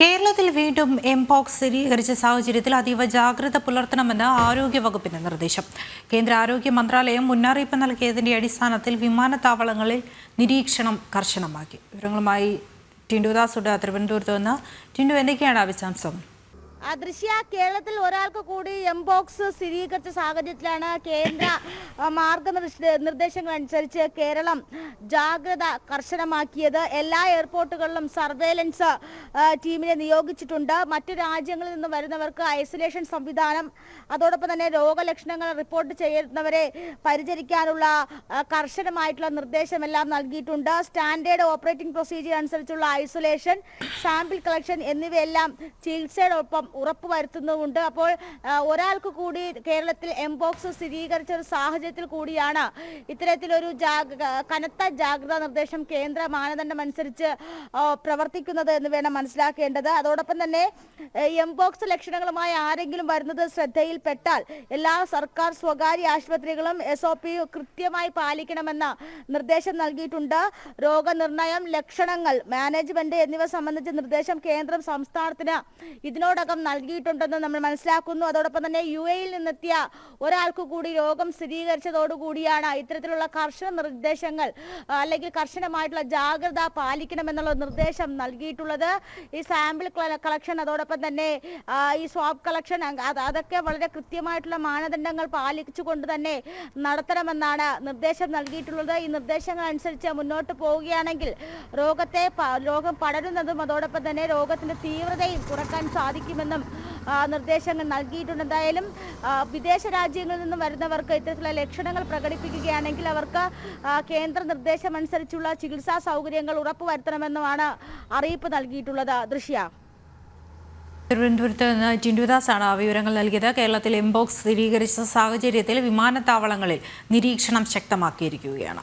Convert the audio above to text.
കേരളത്തിൽ വീണ്ടും എംപോക്സ് സ്ഥിരീകരിച്ച സാഹചര്യത്തിൽ അതീവ ജാഗ്രത പുലർത്തണമെന്ന് ആരോഗ്യവകുപ്പിന്റെ നിർദ്ദേശം. കേന്ദ്ര ആരോഗ്യ മന്ത്രാലയം മുന്നറിയിപ്പ് നൽകിയതിന്റെ അടിസ്ഥാനത്തിൽ വിമാനത്താവളങ്ങളിൽ നിരീക്ഷണം കർശനമാക്കി. വിവരങ്ങളുമായി ടിൻഡുദാസ് തിരുവനന്തപുരത്ത് നിന്ന്. ടിൻഡു എന്തൊക്കെയാണ് വിശദാംശം ആ ദൃശ്യ കേരളത്തിൽ ഒരാൾക്ക് കൂടി എംബോക്സ് സ്ഥിരീകരിച്ച സാഹചര്യത്തിലാണ് കേന്ദ്ര മാർഗനിർദ്ദേശ നിർദ്ദേശങ്ങൾ അനുസരിച്ച് കേരളം ജാഗ്രത കർശനമാക്കിയത്. എല്ലാ എയർപോർട്ടുകളിലും സർവേലൻസ് ടീമിനെ നിയോഗിച്ചിട്ടുണ്ട്. മറ്റു രാജ്യങ്ങളിൽ നിന്ന് വരുന്നവർക്ക് ഐസൊലേഷൻ സംവിധാനം അതോടൊപ്പം തന്നെ രോഗലക്ഷണങ്ങൾ റിപ്പോർട്ട് ചെയ്യുന്നവരെ പരിചരിക്കാനുള്ള കർശനമായിട്ടുള്ള നിർദ്ദേശമെല്ലാം നൽകിയിട്ടുണ്ട്. സ്റ്റാൻഡേർഡ് ഓപ്പറേറ്റിംഗ് പ്രൊസീജിയർ അനുസരിച്ചുള്ള ഐസൊലേഷൻ സാമ്പിൾ കളക്ഷൻ എന്നിവയെല്ലാം ചികിത്സയോടൊപ്പം ഉറപ്പുവരുത്തുന്നുമുണ്ട്. അപ്പോൾ ആ, ഒരാൾക്ക് കൂടി കേരളത്തിൽ എംബോക്സ് സ്ഥിരീകരിച്ച ഒരു സാഹചര്യത്തിൽ കൂടിയാണ് ഇത്തരത്തിലൊരു കനത്ത ജാഗ്രതാ നിർദ്ദേശം കേന്ദ്ര മാനദണ്ഡം അനുസരിച്ച് പ്രവർത്തിക്കുന്നത് എന്ന് വേണം മനസ്സിലാക്കേണ്ടത്. അതോടൊപ്പം തന്നെ എംബോക്സ് ലക്ഷണങ്ങളുമായി ആരെങ്കിലും വരുന്നത് ശ്രദ്ധയിൽപ്പെട്ടാൽ എല്ലാ സർക്കാർ സ്വകാര്യ ആശുപത്രികളും എസ് ഒ പി കൃത്യമായി പാലിക്കണമെന്ന നിർദ്ദേശം നൽകിയിട്ടുണ്ട്. രോഗനിർണയം ലക്ഷണങ്ങൾ മാനേജ്മെന്റ് എന്നിവ സംബന്ധിച്ച നിർദ്ദേശം കേന്ദ്രം സംസ്ഥാനത്തിന് ഇതിനോടകം നൽകിയിട്ടുണ്ടെന്ന് നമ്മൾ മനസ്സിലാക്കുന്നു. അതോടൊപ്പം തന്നെ യു എയിൽ നിന്നെത്തിയ ഒരാൾക്ക് കൂടി രോഗം സ്ഥിരീകരിച്ചതോടുകൂടിയാണ് ഇത്തരത്തിലുള്ള കർശന നിർദ്ദേശങ്ങൾ അല്ലെങ്കിൽ കർശനമായിട്ടുള്ള ജാഗ്രത പാലിക്കണമെന്നുള്ള നിർദ്ദേശം നൽകിയിട്ടുള്ളത്. ഈ സാമ്പിൾ കളക്ഷൻ അതോടൊപ്പം തന്നെ ഈ സ്വാബ് കളക്ഷൻ അതൊക്കെ വളരെ കൃത്യമായിട്ടുള്ള മാനദണ്ഡങ്ങൾ പാലിച്ചുകൊണ്ട് തന്നെ നടത്തണമെന്നാണ് നിർദ്ദേശം നൽകിയിട്ടുള്ളത്. ഈ നിർദ്ദേശങ്ങൾ അനുസരിച്ച് മുന്നോട്ട് പോവുകയാണെങ്കിൽ രോഗത്തെ രോഗം പടരുന്നതും അതോടൊപ്പം തന്നെ രോഗത്തിന്റെ തീവ്രതയും കുറയ്ക്കാൻ സാധിക്കുമെന്നും ആ, നിർദ്ദേശങ്ങൾ നൽകിയിട്ടുണ്ട്. എന്തായാലും വിദേശ രാജ്യങ്ങളിൽ നിന്നും വരുന്നവർക്ക് ഇത്തരത്തിലുള്ള ലക്ഷണങ്ങൾ പ്രകടിപ്പിക്കുകയാണെങ്കിൽ അവർക്ക് കേന്ദ്ര നിർദ്ദേശം അനുസരിച്ചുള്ള ചികിത്സാ സൗകര്യങ്ങൾ ഉറപ്പുവരുത്തണമെന്നുമാണ് അറിയിപ്പ് നൽകിയിട്ടുള്ളത്. ദൃശ്യ. തിരുവനന്തപുരത്ത് നിന്ന് ആ വിവരങ്ങൾ നൽകിയത്. കേരളത്തിൽ എംബോക്സ് സ്ഥിരീകരിച്ച സാഹചര്യത്തിൽ വിമാനത്താവളങ്ങളിൽ നിരീക്ഷണം ശക്തമാക്കിയിരിക്കുകയാണ്.